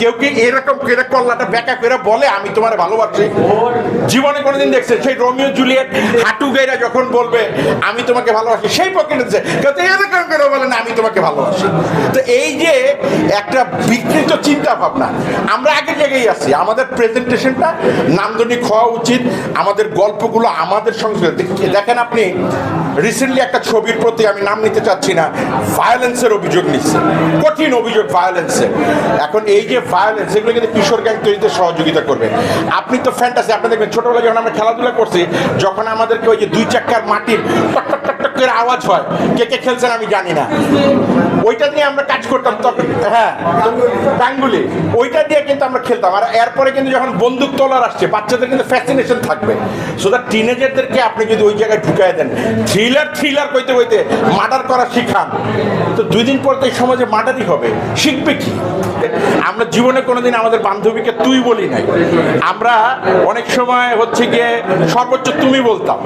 কেউ কি এরকম করে কল্লাটা ব্যাকা করে বলে, আমি তোমার ভালোবাসি জীবনে কোনোদিন দেখছে, সেই রোমিও জুলিয়েট হাঁটু গেরা যখন বলবে, আমি তোমাকে ভালোবাসি সেই পকেটেছে কেউ তো এরকম করে বলে, না, আমি তোমাকে ভালোবাসি তো এই যে একটা বিকৃত চিন্তা ভাবনা আমরা আগের জায়গায় আছি। আমাদের প্রেজেন্টেশনটা নান্দনিক হওয়া উচিত। আমাদের গল্পগুলো আমাদের সংস্কৃতি দেখেন আপনি রিসেন্টলি একটা ছবির প্রতি আমি নাম নিতে চাচ্ছি না ভায়োলেন্সের অভিযোগ নিচ্ছে। কঠিন অভিযোগ ভায়োলেন্সের এখন এই যে ভায়োলেন্স এগুলো কিন্তু কিশোর গ্যাং তৈরিতে সহযোগিতা করবে। আপনি তো ফ্যান্টাসি আপনি দেখবেন, ছোটবেলায় যখন আমরা খেলাধুলা করছি, যখন আমাদেরকে ওই যে দুই চাক্কার মাটির টক টক টক করে আওয়াজ হয়, কে কে খেলছেন আমি জানি না। ওইটা নিয়ে আমরা কাজ করতাম তখন হ্যাঁ গাঙ্গুলি ওইটা দিয়ে কিন্তু আমরা খেলতাম। আর এরপরে কিন্তু যখন বন্দুক তোলার আসছে, বাচ্চাদের কিন্তু ফ্যাসিনেশন থাকবে। সো দ্যাট টিনেজারদেরকে আপনি যদি ওই জায়গায় ঢুকাই দেন থ্রিলার থ্রিলার কইতে কইতে মার্ডার করা শিখান। তো দুই দিন পর তো এই সমাজে মার্ডারই হবে। শিখবে কি? আমরা জীবনে কোনোদিন আমাদের বান্ধবীকে তুই বলি নাই। আমরা অনেক সময় হচ্ছে গিয়ে সর্বোচ্চ তুমি বলতাম।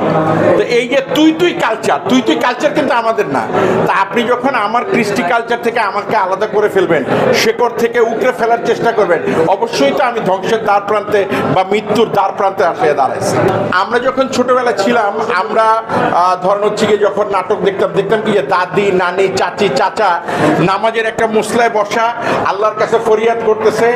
তো এই যে তুই তুই কালচার তুই তুই কালচার কিন্তু আমাদের না। তা আপনি যখন আমার কৃষ্টি কালচার থেকে আমাকে আলাদা করে ফেলবেন, শেকড় থেকে উকড়ে ফেলার চেষ্টা করবেন অবশ্যই তো আমি ধ্বংসের দ্বার প্রান্তে বা মৃত্যুর দ্বার প্রান্তে আসে দাঁড়াইছি। আমরা যখন ছোটবেলা ছিলাম, আমরা ধরেন হচ্ছে গিয়ে যখন নাটক দেখতাম দেখতাম কি যে দাদি, নানি, চাচি, চাচা নামাজের একটা মুসলায় বসা, আল্লাহর কাছে ফরিয়াদ করতেছে,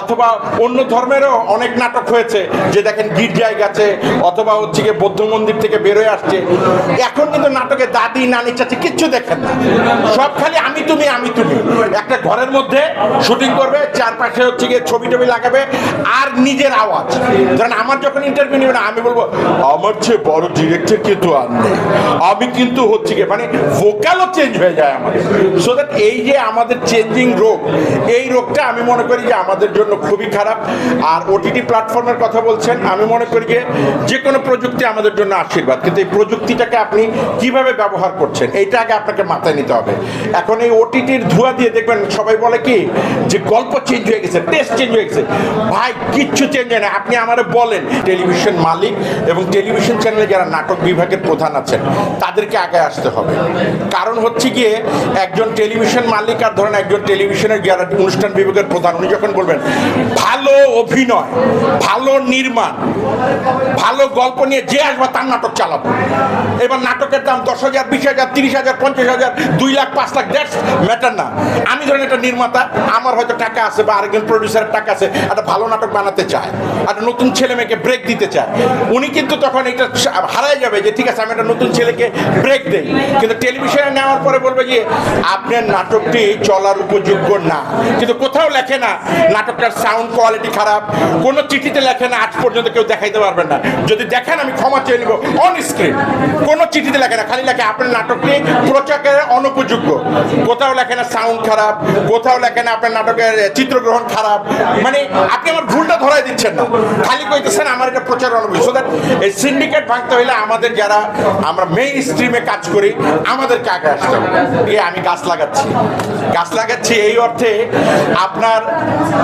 অথবা অন্য ধর্মেরও অনেক নাটক হয়েছে যে দেখেন গির্জায় গেছে, অথবা হচ্ছে গিয়ে বৌদ্ধ মন্দির থেকে বেরোয় আসছে। এখন কিন্তু নাটকে দাদি, নানি, চাচি কিচ্ছু দেখেন না। সব খালি আমি তুমি আমি তুমি। একটা ঘরের মধ্যে শুটিং করবে, চারপাশে হচ্ছে গিয়ে ছবি টবি লাগাবে আর নিজের আওয়াজ। ধরেন আমার যখন ইন্টারভিউ নেবে না, আমি বলব, আমার চেয়ে বড় ডিরেক্টর কিন্তু আর নেই। আমি কিন্তু হচ্ছে গিয়ে মানে ভোকালও চেঞ্জ হয়ে যায় আমাদের। সো দ্যাট এই যে আমাদের চেঞ্জিং রোগ, এই রোগটা আমি মনে করি যে আমাদের জন্য খুবই খারাপ। আর ওটিটি প্ল্যাটফর্মের কথা বলছেন, আমি মনে করি যে যে কোনো প্রযুক্তি আমাদের জন্য আশীর্বাদ। কিন্তু এই প্রযুক্তিটাকে আপনি কীভাবে ব্যবহার করছেন, এইটা আগে আপনাকে মাথায় নিতে হবে। এখন এই ওটিটির ধোয়া দিয়ে দেখবেন সবাই বলে কি, যে গল্প চেঞ্জ হয়ে গেছে টেস্ট চেঞ্জ হয়ে গেছে। ভাই, কিচ্ছু চেঞ্জ হয় না। আপনি আমারে বলেন টেলিভিশন মালিক এবং টেলিভিশন চ্যানেলে যারা নাটক বিভাগের প্রধান আছেন, তাদেরকে আগে আসতে হবে। কারণ হচ্ছে গিয়ে, একজন টেলিভিশন মালিক আর ধরেন একজন টেলিভিশনের যারা অনুষ্ঠান বিভাগের প্রধান, উনি যখন বলবেন, ভালো অভিনয়, ভালো নির্মাণ, ভালো গল্প নিয়ে যে আসবে তার নাটক চালাবো। এবার নাটকের দাম দশ হাজার, বিশ হাজার, তিরিশ হাজার, পঞ্চাশ হাজার, দুই লাখ, পাঁচ লাখ, দ্যাটস ম্যাটার না। আমি ধরেন একটা নির্মাতা, আমার হয়তো টাকা আছে বা আরেকজন প্রডিউসারের টাকা আছে একটা ভালো নাটক বানাতে চায়, একটা নতুন ছেলে মেয়েকে ব্রেক দিতে চায়। উনি কিন্তু তখন এটা হারাই যাবে যে, ঠিক আছে, আমি একটা নতুন ছেলেকে ব্রেক দেই। কিন্তু টেলিভিশনে নেওয়ার পরে বলবে যে, আপনার নাটকটি চলার উপযোগ্য না। কিন্তু কোথাও লেখে না, নাটকটার সাউন্ড কোয়ালিটি খারাপ, কোনো চিঠিতে লেখে না, আজ পর্যন্ত কেউ দেখাইতে পারবেন না। যদি দেখেন, আমি ক্ষমা চেয়ে নিব অন স্ক্রিন কোনো চিঠিতে লেখে না, খালি লেখে, আপনার নাটকটি প্রচারের অনুপযোগ্য। কোথাও লেখে না সাউন্ড খারাপ, কোথাও লেখে না, আপনার নাটকের চিত্রগ্রহণ খারাপ মানে আপনি আমার ভুলটা ধরাই দিচ্ছেন না। খালি কইতেছেন আমার এটা প্রচার অনুপযোগ্য সো দ্যাট এই সিন্ডিকেট ভাঙতে হলে আমাদের যারা আমরা মেইন স্ট্রিমে কাজ করি, আমাদেরকে আগে আসতে হবে। এই আমি গাছ লাগাচ্ছি। গাছ লাগাচ্ছি এই অর্থে আপনার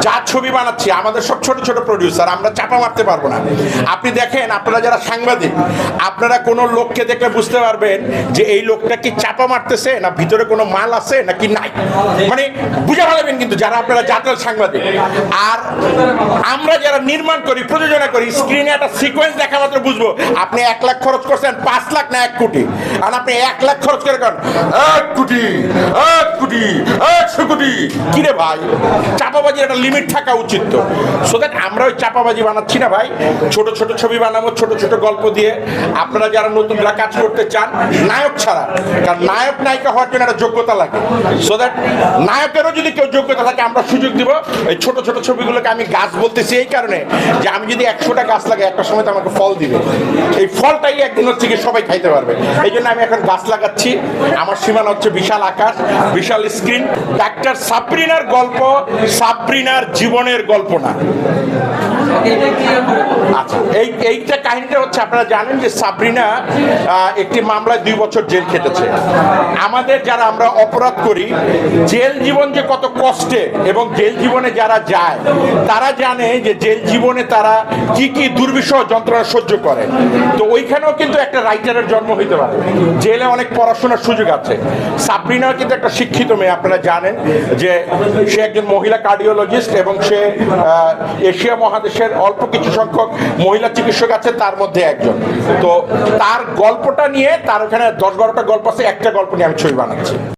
যা ছবি বানাচ্ছি, আমাদের সব ছোট ছোট প্রডিউসার আমরা চাপা মারতে পারব না। আপনি দেখেন, আপনারা যারা সাংবাদিক, আপনারা কোনো লোককে দেখলে বুঝতে পারবেন যে এই লোকটা কি চাপা মারতেছে, না ভিতরে কোনো মাল আছে, নাকি নাই? মানে বুঝে ফেলাবেন কিন্তু যারা আপনারা জাতীয় সাংবাদিক। আর আমরা যারা নির্মাণ করি, প্রযোজনা করি স্ক্রিনে একটা সিকোয়েন্স দেখা মাত্র বুঝব। আপনি এক লাখ খরচ করছেন, পাঁচ লাখ না এক কোটি? আর আপনি এক লাখ খরচ করে করেন, এক কোটি এক কোটি, একশো কোটি। কিরে ভাই? চাপাবাজির একটা লিমিট থাকা উচিত তো। সো দ্যাট আমরা ওই চাপাবাজি বানাচ্ছি না ভাই। ছোট ছোট ছবি বানাবো, ছোট ছোট গল্প দিয়ে। আপনারা যারা নতুনরা কাজ করতে চান, নায়ক ছাড়া, কারণ নায়ক, নায়িকা হওয়ার জন্য একটা যোগ্যতা লাগে। সো দ্যাট নায়কেরও যদি কেউ যোগ্যতা থাকে, আমরা সুযোগ দিব। এই ছোট ছোট ছবিগুলোকে আমি গাছ বলতেছি এই কারণে যে আমি যদি একশোটা গাছ লাগাই, একটা সময় তো আমাকে ফল দিবে। এই ফলটাই একদিন হচ্ছে গিয়ে সবাই খাইতে পারবে। এই জন্য আমি এখন গাছ লাগাচ্ছি। আমার সীমানা হচ্ছে বিশাল আকাশ, বিশাল স্ক্রিন। ডাক্তার সাবরিনার গল্প সাবরিনার জীবনের গল্প না। আচ্ছা এই এইটা কাহিনীটা হচ্ছে আপনারা জানেন যে সাবরিনা একটি মামলায় দুই বছর জেল খেটেছে। আমাদের যারা আমরা অপরাধ করি, জেল জীবন যে কত কষ্টে এবং জেল জীবনে যারা যায়, তারা জানে যে জেল জীবনে তারা কি কি দুর্বিষহ যন্ত্রণা সহ্য করে। তো ওইখানেও কিন্তু একটা রাইটারের জন্ম হইতে পারে। জেলে অনেক পড়াশোনার সুযোগ আছে। সাবরিনা কিন্তু একটা শিক্ষিত মেয়ে, আপনারা জানেন যে সে একজন মহিলা কার্ডিওলজিস্ট এবং সে এশিয়া মহাদেশের অল্প কিছু সংখ্যক মহিলা চিকিৎসক আছে, তার মধ্যে একজন। তো তার গল্পটা নিয়ে তার ওখানে দশ বারোটা গল্প আছে, একটা গল্প নিয়ে আমি ছবি বানাচ্ছি।